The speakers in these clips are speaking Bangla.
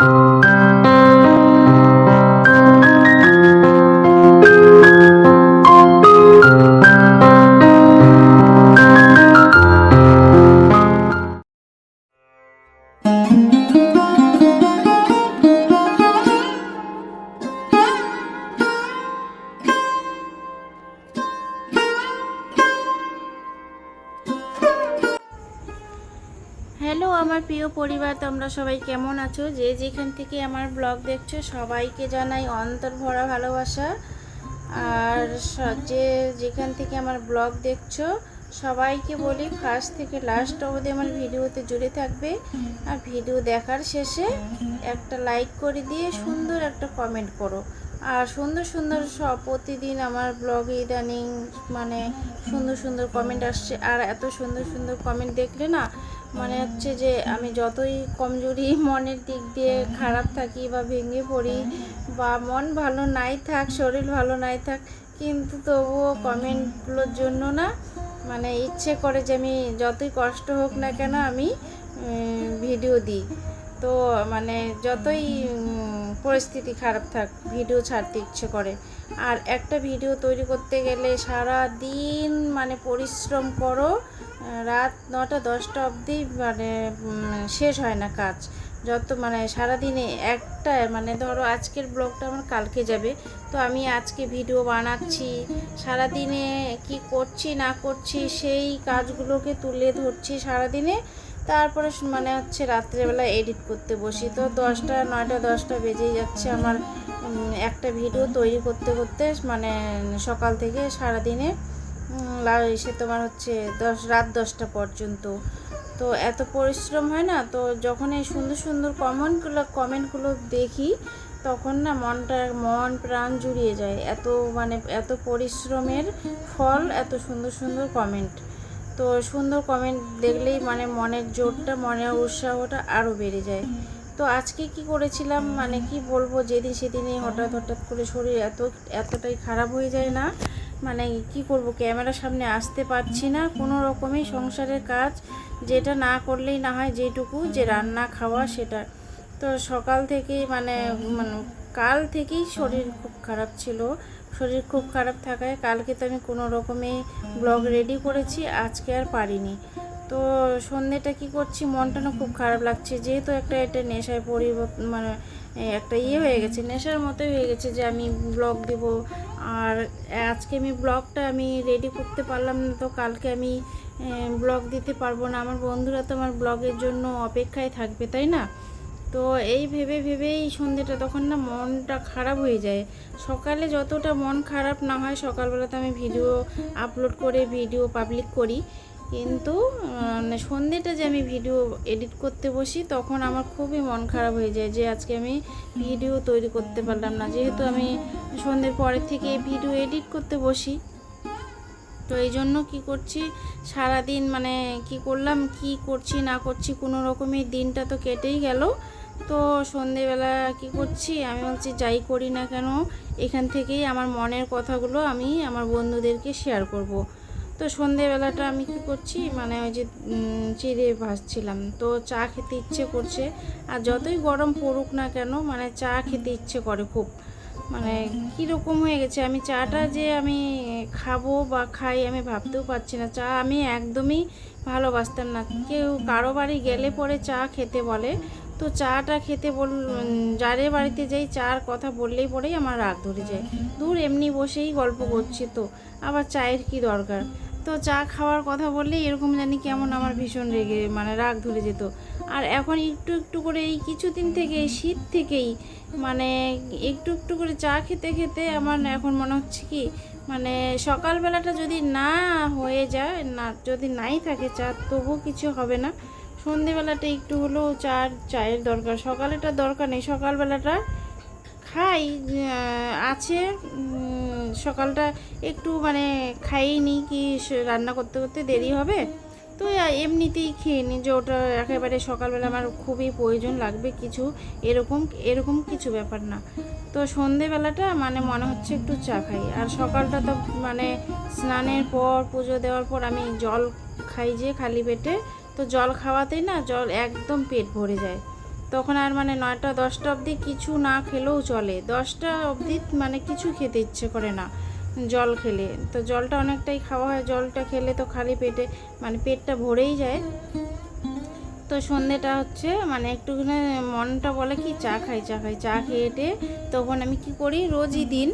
Música হ্যালো আমার প্রিয় পরিবার, তোমরা সবাই কেমন আছো? যে যেখান থেকে আমার ব্লগ দেখছ, সবাইকে জানাই অন্তর ভরা ভালোবাসা। আর যে যেখান থেকে আমার ব্লগ দেখছ, সবাইকে বলি ফার্স্ট থেকে লাস্ট অবধি আমার ভিডিওতে জুড়ে থাকবে। আর ভিডিও দেখার শেষে একটা লাইক করে দিয়ে সুন্দর একটা কমেন্ট করো। আর সুন্দর সুন্দর সব প্রতিদিন আমার ব্লগে ইদানিং মানে সুন্দর সুন্দর কমেন্ট আসছে। আর এত সুন্দর সুন্দর কমেন্ট দেখলে না মানে হচ্ছে যে আমি যতই কমজোরি মনের দিক দিয়ে খারাপ থাকি বা ভেঙে পড়ি, বা মন ভালো নাই থাক, শরীর ভালো নাই থাক, কিন্তু তবুও কমেন্টগুলোর জন্য না মানে ইচ্ছে করে যে আমি যতই কষ্ট হোক না কেন আমি ভিডিও দিই। তো মানে যতই পরিস্থিতি খারাপ থাক, ভিডিও ছাড়তে ইচ্ছে করে। আর একটা ভিডিও তৈরি করতে গেলে সারা দিন মানে পরিশ্রম করো রাত নটা দশটা অবধি মানে শেষ হয় না কাজ। যত মানে সারাদিনে একটা মানে ধরো আজকের ব্লগটা আমার কালকে যাবে, তো আমি আজকে ভিডিও বানাচ্ছি। সারাদিনে কি করছি, না করছি, সেই কাজগুলোকে তুলে ধরছি সারাদিনে। তারপরে মানে হচ্ছে রাত্রেবেলা এডিট করতে বসি। তো দশটা, নয়টা, দশটা বেজেই যাচ্ছে আমার একটা ভিডিও তৈরি করতে করতে মানে সকাল থেকে সারাদিনে সে তোমার হচ্ছে দশ রাত দশটা পর্যন্ত। তো এত পরিশ্রম হয় না? তো যখন এই সুন্দর সুন্দর কমেন্টগুলো কমেন্টগুলো দেখি, তখন না মনটা, মন, প্রাণ জুড়িয়ে যায়। এত মানে এত পরিশ্রমের ফল, এত সুন্দর সুন্দর কমেন্ট তো সুন্দর কমেন্ট দেখলেই মানে মনের জোরটা, মনের উৎসাহটা আরও বেড়ে যায়। তো আজকে কি করেছিলাম? মানে কি বলব, যেদিন সেদিনই হঠাৎ হঠাৎ করে শরীর এত, এতটাই খারাপ হয়ে যায় না। মানে কি করব, ক্যামেরার সামনে আসতে পারছি না। কোনো রকমই সংসারের কাজ যেটা না করলেই না হয় যেটুকু, যে রান্না, খাওয়া সেটা। তো সকাল থেকেই মানে মানে কাল থেকেই শরীর খুব খারাপ ছিল। শরীর খুব খারাপ থাকায় কালকে তো আমি কোনো রকমে ব্লগ রেডি করেছি, আজকে আর পারিনি। তো সন্ধেটা কি করছি, মনটা না খুব খারাপ লাগছে। যেহেতু একটা এটা নেশায় পরিবর্তন মানে একটা ইয়ে হয়ে গেছে, নেশার মতোই হয়ে গেছে যে আমি ব্লগ দেব। আর আজকে আমি ব্লগটা আমি রেডি করতে পারলাম না, তো কালকে আমি ব্লগ দিতে পারব না। আমার বন্ধুরা তো আমার ব্লগের জন্য অপেক্ষায় থাকবে, তাই না? তো এই ভেবে ভেবেই সন্ধেটা তখন না মনটা খারাপ হয়ে যায়। সকালে যতটা মন খারাপ না হয়, সকালবেলাতে আমি ভিডিও আপলোড করে, ভিডিও পাবলিক করি। কিন্তু মানে সন্ধেটা যে আমি ভিডিও এডিট করতে বসি, তখন আমার খুবই মন খারাপ হয়ে যায় যে আজকে আমি ভিডিও তৈরি করতে পারলাম না। যেহেতু আমি সন্ধ্যের পরের থেকে ভিডিও এডিট করতে বসি। তো এই জন্য কি করছি সারা দিন মানে কি করলাম, কি করছি, না করছি, কোনো রকমের দিনটা তো কেটেই গেল। তো সন্ধেবেলা কি করছি? আমি বলছি, যাই করি না কেন, এখান থেকেই আমার মনের কথাগুলো আমি আমার বন্ধুদেরকে শেয়ার করব। তো সন্ধেবেলাটা আমি কি করছি? মানে ওই যে চিড়ে ভাজছিলাম। তো চা খেতে ইচ্ছে করছে। আর যতই গরম পড়ুক না কেন মানে চা খেতে ইচ্ছে করে খুব। মানে কীরকম হয়ে গেছে? আমি চাটা যে আমি খাব বা খাই, আমি ভাবতেও পারছি না। চা আমি একদমই ভালোবাসতাম না। কেউ কারও বাড়ি গেলে পরে চা খেতে বলে। তো চাটা খেতে বল যারে বাড়িতে যাই চার কথা বললেই পরেই আমার রাগ ধরে যায়। দূর এমনি বসেই গল্প করছি তো, আবার চায়ের কি দরকার? তো চা খাওয়ার কথা বললেই এরকম জানি কেমন আমার ভীষণ রেগে মানে রাগ ধরে যেত। আর এখন একটু একটু করে এই কিছুদিন থেকে শীত থেকেই মানে একটু একটু করে চা খেতে খেতে আমার এখন মনে হচ্ছে কি মানে সকালবেলাটা যদি না হয়ে যায়, না যদি নাই থাকে চা, তবুও কিছু হবে না। সন্ধেবেলাটা একটু হলেও চার, চায়ের দরকার। সকালেটা দরকার নেই, সকালবেলাটা খাই আছে সকালটা একটু মানে খাইয়ে নিই কি রান্না করতে করতে দেরি হবে। তো এমনিতেই খেয়ে নিই যে ওটা একেবারে সকালবেলা আমার খুবই প্রয়োজন লাগবে কিছু। এরকম এরকম কিছু ব্যাপার না। তো সন্ধেবেলাটা মানে মনে হচ্ছে একটু চা খাই। আর সকালটা তো মানে স্নানের পর, পুজো দেওয়ার পর আমি জল খাই যে খালি পেটে। তো জল খাওয়াতেই না জল একদম পেট ভরে যায়। তখন আর মানে নয়টা, দশটা অবধি কিছু না খেলেও চলে। দশটা অবধি মানে কিছু খেতে ইচ্ছে করে না জল খেলে। তো জলটা অনেকটাই খাওয়া হয়। জলটা খেলে তো খালি পেটে মানে পেটটা ভরেই যায়। তো সন্ধেটা হচ্ছে মানে একটুখানি মনটা বলে কি, চা খাই চা খাই। চা খেয়ে টেয়ে তখন আমি কি করি, রোজই দিন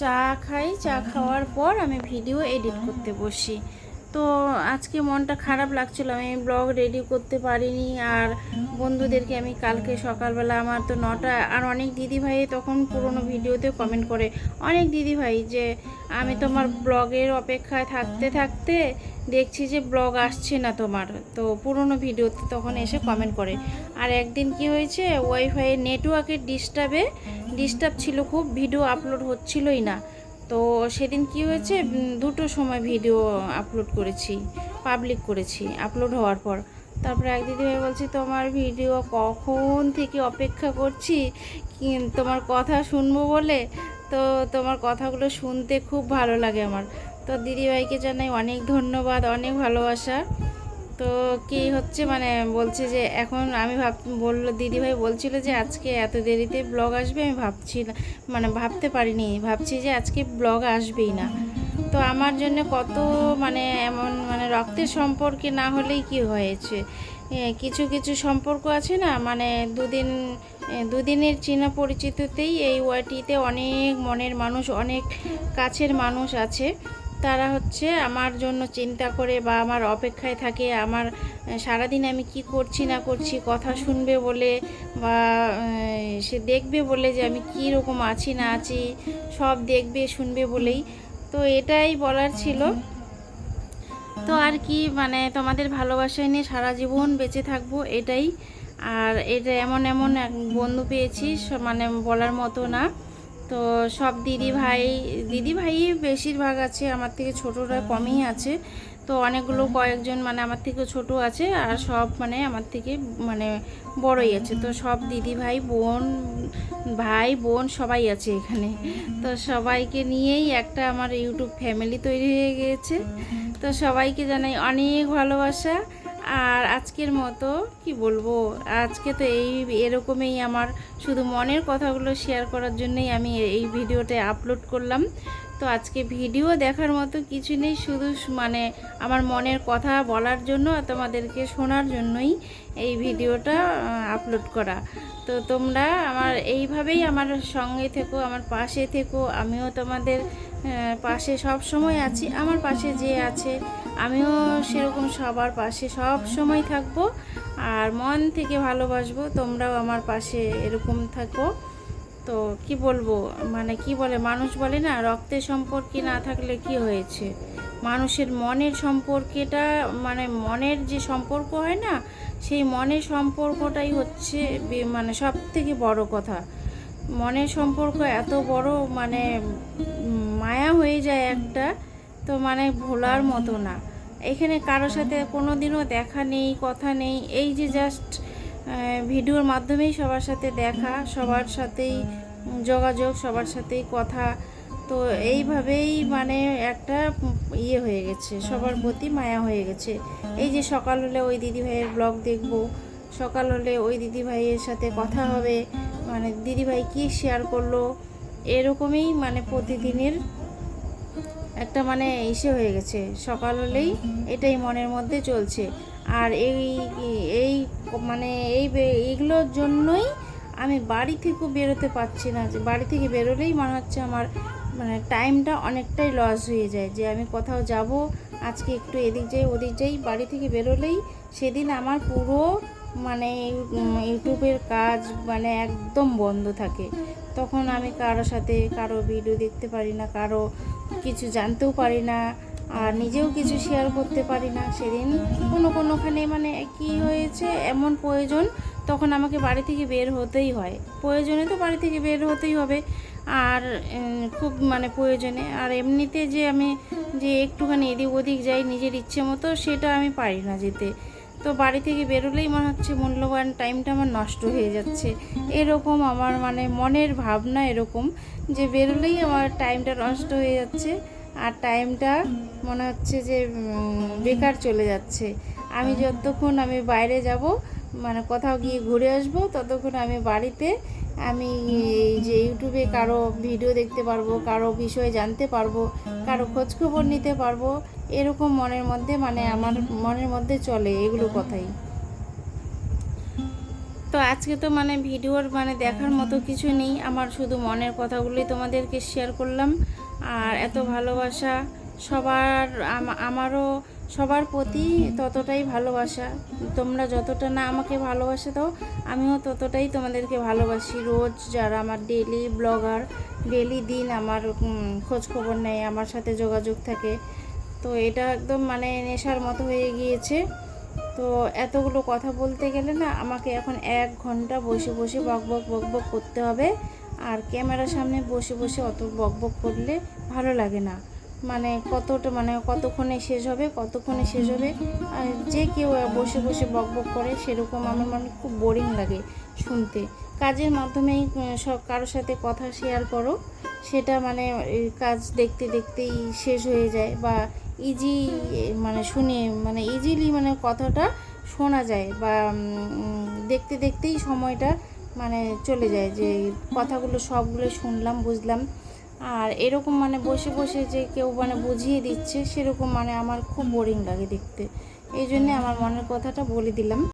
চা খাই। চা খাওয়ার পর আমি ভিডিও এডিট করতে বসি। তো আজকে মনটা খারাপ লাগছিল। আমি ব্লগ রেডি করতে পারিনি আর বন্ধুদেরকে আমি কালকে সকালবেলা আমার তো নটা আর অনেক দিদিভাই তখন পুরনো ভিডিওতে কমেন্ট করে, অনেক দিদিভাই যে আমি তোমার ব্লগের অপেক্ষায় থাকতে থাকতে দেখছি যে ব্লগ আসছে না তোমার। তো পুরনো ভিডিওতে তখন এসে কমেন্ট করে। আর একদিন কি হয়েছে ওয়াইফাই নেটওয়ার্কের ডিস্টার্বে ডিস্টার্ব ছিল খুব ভিডিও আপলোড হচ্ছিলই না। তো সেদিন কি হয়েছে? দুটো সময় ভিডিও আপলোড করেছি পাবলিক করেছি আপলোড হওয়ার পর। তারপরে এক দিদিভাই বলছি, তোমার ভিডিও কখন থেকে অপেক্ষা করছি? তোমার কথা শুনব বলে? তো তোমার কথাগুলো শুনতে খুব ভালো লাগে আমার। তো দিদিভাইকে জানাই অনেক ধন্যবাদ, অনেক ভালোবাসা। তো কি হচ্ছে মানে বলছে যে এখন আমি ভাব, বলল, দিদিভাই বলছিল যে আজকে এত দেরিতে ব্লগ আসবে, আমি ভাবছি না মানে ভাবতে পারিনি, ভাবছি যে আজকে ব্লগ আসবেই না। তো আমার জন্য কত মানে এমন মানে রক্তের সম্পর্কে না হলেই কি হয়েছে? কিছু কিছু সম্পর্ক আছে না মানে দুদিন দুদিনের চেনা পরিচিততেই এই ওয়াটিতে অনেক মনের মানুষ, অনেক কাছের মানুষ আছে। তারা হচ্ছে আমার জন্য চিন্তা করে বা আমার অপেক্ষায় থাকে, আমার সারাদিন আমি কি করছি না করছি, কথা শুনবে বলে বা সে দেখবে বলে যে আমি কী রকম আছি না আছি, সব দেখবে, শুনবে বলেই। তো এটাই বলার ছিল। তো আর কি মানে তোমাদের ভালোবাসায় নিয়ে সারা জীবন বেঁচে থাকব এটাই। আর এটা এমন এমন এক বন্ধু পেয়েছি মানে বলার মতো না। তো সব দিদি ভাই দিদি ভাই বেশিরভাগ আছে, আমার থেকে ছোটরা কমই আছে। তো অনেকগুলো কয়েকজন মানে আমার থেকে ছোট আছে আর সব মানে আমার থেকে মানে বড়ই আছে। তো সব দিদি ভাই বোন ভাই, বোন সবাই আছে এখানে। তো সবাইকে নিয়েই একটা আমার ইউটিউব ফ্যামিলি তৈরি হয়ে গিয়েছে। তো সবাইকে জানাই অনেক ভালোবাসা। আর আজকের মতো, কি বলব? আজকে তো এই এরকমই আমার শুধু মনের কথাগুলো শেয়ার করার জন্যই আমি এই ভিডিওটা আপলোড করলাম। তো আজকে ভিডিও দেখার মতো কিছু নেই, শুধু মানে আমার মনের কথা বলার জন্য তোমাদেরকে শোনার জন্যই এই ভিডিওটা আপলোড করা। তো তোমরা আমার এইভাবেই আমার সঙ্গে থেকো, আমার পাশে থেকো। আমিও তোমাদের পাশে সব সময় আছি, আমার পাশে যে আছে আমিও সেরকম সবার পাশে সব সময় থাকব আর মন থেকে ভালোবাসবো, তোমরাও আমার পাশে এরকম থাকো। তো কি বলব মানে কি বলে, মানুষ বলে না, রক্তের সম্পর্কে না থাকলে কি হয়েছে? মানুষের মনের সম্পর্কেটা মানে মনের যে সম্পর্ক হয় না, সেই মনের সম্পর্কটাই হচ্ছে মানে সব থেকে বড় কথা। মনের সম্পর্ক এত বড় মানে মায়া হয়ে যায় একটা তো মানে ভোলার মতো না। এখানে কারোর সাথে কোনো দিনও দেখা নেই কথা নেই। এই যে জাস্ট ভিডিওর মাধ্যমেই সবার সাথে দেখা সবার সাথেই যোগাযোগ সবার সাথেই কথা। তো এইভাবেই মানে একটা ইয়ে হয়ে গেছে সবার প্রতি মায়া হয়ে গেছে। এই যে সকাল হলে ওই দিদিভাইয়ের ব্লগ দেখব সকাল হলে ওই দিদিভাইয়ের সাথে কথা হবে মানে দিদিভাই কী শেয়ার করল এরকমই মানে প্রতিদিনের একটা মানে ইসে হয়ে গেছে। সকাল হলেই এটাই মনের মধ্যে চলছে। আর এই এই মানে এই এইগুলোর জন্যই আমি বাড়ি থেকেও বেরোতে পারছি না। যে বাড়ি থেকে বেরোলেই মনে হচ্ছে আমার মানে টাইমটা অনেকটাই লস হয়ে যায়। যে আমি কোথাও যাব, আজকে একটু এদিক যাই, ওদিক যাই, বাড়ি থেকে বেরোলেই সেদিন আমার পুরো মানে ইউটিউবের কাজ মানে একদম বন্ধ থাকে। তখন আমি কারও সাথে কারও ভিডিও দেখতে পারি না, কারও কিছু জানতেও পারি না, আর নিজেও কিছু শেয়ার করতে পারি না। সেদিন কোনো, কোনোখানে মানে কি হয়েছে, এমন প্রয়োজন তখন আমাকে বাড়ি থেকে বের হতেই হয়। প্রয়োজনে তো বাড়ি থেকে বের হতেই হবে, আর খুব মানে প্রয়োজনে। আর এমনিতে যে আমি যে একটুখানি এদিক ওদিক যাই নিজের ইচ্ছে মতো, সেটা আমি পারি না যেতে। তো বাড়ি থেকে বেরোলেই মনে হচ্ছে মূল্যবান টাইমটা আমার নষ্ট হয়ে যাচ্ছে। এরকম আমার মানে মনের ভাবনা এরকম যে বেরোলেই আমার টাইমটা নষ্ট হয়ে যাচ্ছে আর টাইমটা মনে হচ্ছে যে বেকার চলে যাচ্ছে। আমি যতক্ষণ আমি বাইরে যাব মানে কোথাও গিয়ে ঘুরে আসব, ততক্ষণ আমি বাড়িতে, আমি এই যে ইউটিউবে কারও ভিডিও দেখতে পারব, কারও বিষয়ে জানতে পারব, কারও খোঁজখবর নিতে পারব, এরকম মনের মধ্যে মানে আমার মনের মধ্যে চলে এগুলো কথাই। তো আজকে তো মানে ভিডিওর মানে দেখার মতো কিছু নেই, আমার শুধু মনের কথাগুলোই তোমাদেরকে শেয়ার করলাম। আর এত ভালোবাসা সবার আমারও সবার প্রতি ততটাই ভালোবাসা। তোমরা যতটা না আমাকে ভালোবাসা দাও আমিও ততটাই তোমাদেরকে ভালোবাসি। রোজ যারা আমার ডেলি ব্লগার ডেলি দিন আমার উম, খোঁজ খবর নেয় আমার সাথে যোগাযোগ থাকে। তো এটা একদম মানে নেশার মতো হয়ে গিয়েছে। তো এতগুলো কথা বলতে গেলে না আমাকে এখন এক ঘণ্টা বসে বসে বক বক বক বক করতে হবে। আর ক্যামেরার সামনে বসে বসে অত বক বক করলে ভালো লাগে না। মানে কতটা মানে কতক্ষণে শেষ হবে, কতক্ষণে শেষ হবে, আর যে কেউ বসে বসে বক বক করে সেরকম আমার মানে খুব বোরিং লাগে শুনতে। কাজের মাধ্যমেই সব কারোর সাথে কথা শেয়ার করো, সেটা মানে কাজ দেখতে দেখতেই শেষ হয়ে যায় বা ইজি মানে শুনে মানে ইজিলি মানে কথাটা শোনা যায় বা দেখতে দেখতেই সময়টা মানে চলে যায় যে কথাগুলো সবগুলো শুনলাম, বুঝলাম। আর এরকম মানে বসে বসে যে কেউ মানে বুঝিয়ে দিচ্ছে, সেরকম মানে আমার খুব বোরিং লাগে দেখতে। এই জন্যে আমার মনের কথাটা বলে দিলাম।